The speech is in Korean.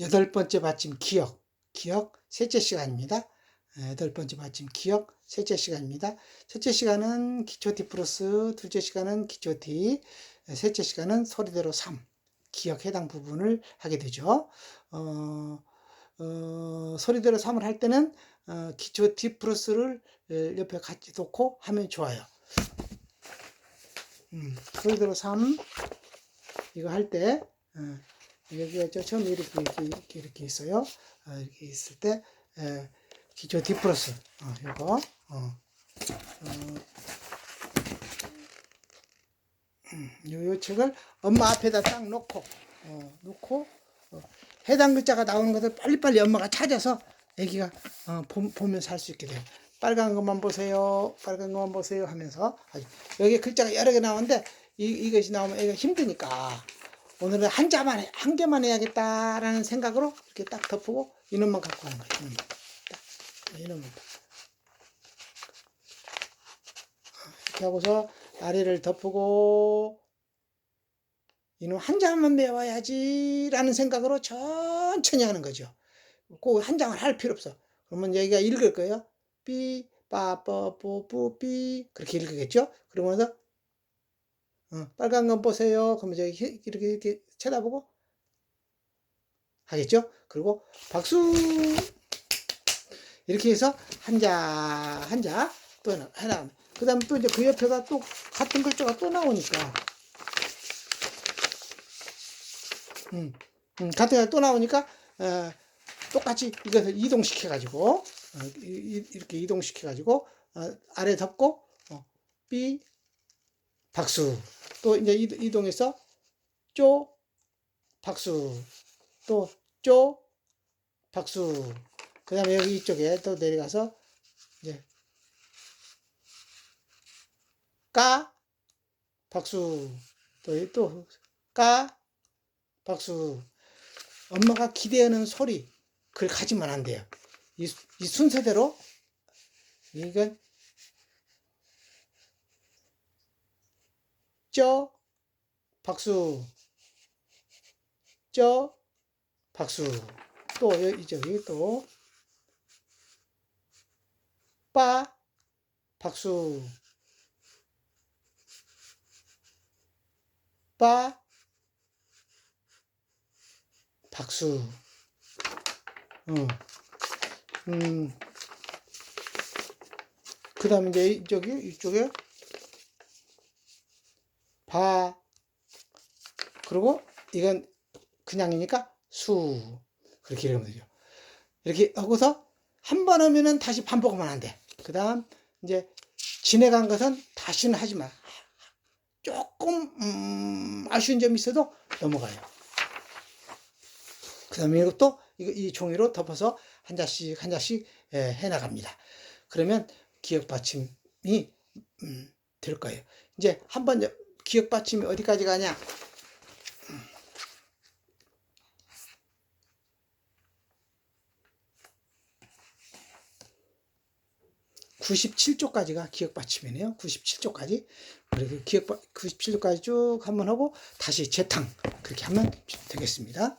여덟 번째 받침 기억, 기억 셋째 시간입니다. 여덟 번째 받침 기억 셋째 시간입니다. 첫째 시간은 기초 D 플러스, 둘째 시간은 기초 D, 셋째 시간은 소리대로 3 기억 해당 부분을 하게 되죠. 어, 어, 소리대로 3을 할 때는 어, 기초 D 플러스를 에, 옆에 같이 놓고 하면 좋아요. 음, 소리대로 3 이거 할때 어, 여기가 저 처음에 이렇게 이렇게, 이렇게, 이렇게 있어요. 어, 이렇게 있을 때 에, 기초 D 플러스 어, 이거 어, 어, 음, 요, 요 책을 엄마 앞에다 딱 놓고 어, 놓고 어, 해당 글자가 나오는 것을 빨리빨리 엄마가 찾아서 애기가 어, 보, 보면서 할 수 있게 돼요. 빨간 것만 보세요. 빨간 것만 보세요 하면서 여기 글자가 여러 개 나오는데 이, 이것이 나오면 애가 힘드니까 오늘은 한 자만 해, 한 개만 해야겠다라는 생각으로 이렇게 딱 덮고 이놈만 갖고 가는 거예요. 이놈만. 딱. 이놈만. 딱. 이렇게 하고서 아래를 덮고 이놈 한 장만 배워야지라는 생각으로 천천히 하는 거죠. 꼭 한 장을 할 필요 없어. 그러면 여기가 읽을 거예요. 삐, 빠, 뻐, 뽀, 뿌, 삐. 그렇게 읽겠죠? 그러면서, 어, 빨간 건 보세요. 그러면 히- 이렇게, 이렇게 쳐다보고 하겠죠? 그리고 박수! 이렇게 해서 한 자, 한 자, 또 하나, 하나. 그 다음에 또 이제 그 옆에가 또 같은 글자가 또 나오니까. 음, 음, 같은 글자 또 나오니까, 어, 똑같이 이것을 이동시켜 가지고, 어, 이- 이- 이렇게 이동시켜 가지고, 어, 아래 덮고, 어, 삐, 박수. 또 이제 이- 이동해서, 쪼, 박수. 또, 쪼, 박수. 그 다음에 여기 이쪽에 또 내려가서, 이제, 까, 박수. 또, 이 또, 까, 박수. 엄마가 기대하는 소리, 그걸 가지면 안 돼요. 이, 이 순서대로, 이건, 쩌, 박수, 쩌, 박수. 또, 여기, 저기 또, 빠, 박수, 빠, 박수. 어. 음. 그 다음에 이제 이쪽에, 이쪽에, 바. 그리고 이건 그냥이니까 수. 그렇게 읽으면 되죠. 이렇게 하고서 한 번 하면은 다시 반복하면 안 돼. 그 다음, 이제 지나간 것은 다시는 하지 마. 조금, 음, 아쉬운 점이 있어도 넘어가요. 그 다음에 이것도 이, 이 종이로 덮어서 한 잔씩 한 잔씩 예, 해 나갑니다. 그러면 기억 받침이 음, 될 거예요. 이제 한번 기억 받침이 어디까지 가냐? 97조까지가 기억 받침이네요. 97조까지. 그리고 기억 97조까지 쭉 한번 하고 다시 재탕 그렇게 하면 되겠습니다.